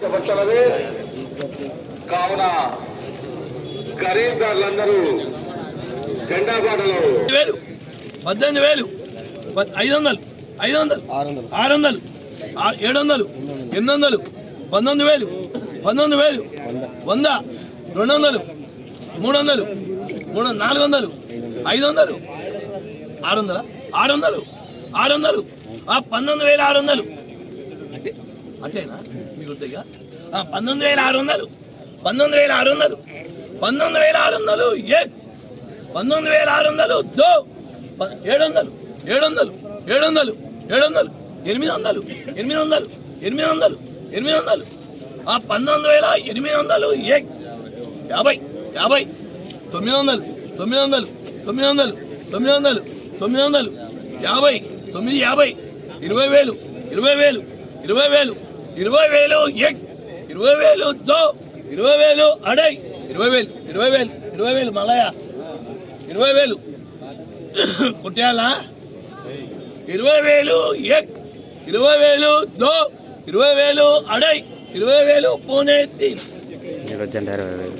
చెప్పచ్చలవే కావున ఖరీదారులందరూ జెండా వేలు. పద్దెనిమిది వేలు. ఐదు వందలు. ఐదు వందలు. ఆరు వందలు. ఏడు వందలు. ఎనిమిది వందలు. పంతొమ్మిది వేలు. పంతొమ్మిది వేలు. వంద. రెండు వందలు. మూడు వందలు. మూడు నాలుగు వందలు. ఐదు వందలు. ఆరు వందల? ఆరు వందలు. ఆరు వందలు. ఆ పంతొమ్మిది వేల ఆరు వందలు. అంటే అంతేనా? మిగులుతాయిగా ఆ పంతొమ్మిది వేల ఆరు వందలు. పంతొమ్మిది వేల ఆరు వందలు. పంతొమ్మిది వేల ఆరు వందలు. ఏ? పంతొమ్మిది వేల ఆరు వందలు. దో? ప- ఏడు వందలు. ఏడు వందలు. ఏడు వందలు. ఏడు వందలు. ఎనిమిది వందలు. ఎనిమిది వందలు. ఎనిమిది వందలు. ఎనిమిది వందలు. ఆ పంతొమ్మిది వేల ఎనిమిది వందలు. ఏ? యాభై. యాభై. తొమ్మిది వందలు. తొమ్మిది వందలు. తొమ్మిది వందలు. తొమ్మిది వందలు. తొమ్మిది వందలు. యాభై. తొమ్మిది యాభై. ఇరవై వేలు. ఇరవై వేలు. ఇరవై వేలు. ఇరవై వేలు ఎక్ ఇరవై వేలు దో ఇరవై వేలు అడై ఇరవై వేలు ఇరవై వేలు ఇరవై వేలు మలయ ఇరవై వేలు. కుట్టాలా ఇరవై వేలు ఎక్ ఇరవై వేలు దో ఇరవై వేలు అడై ఇరవై వేలు పూణే తీన్ జెండా ఇరవై వేలు.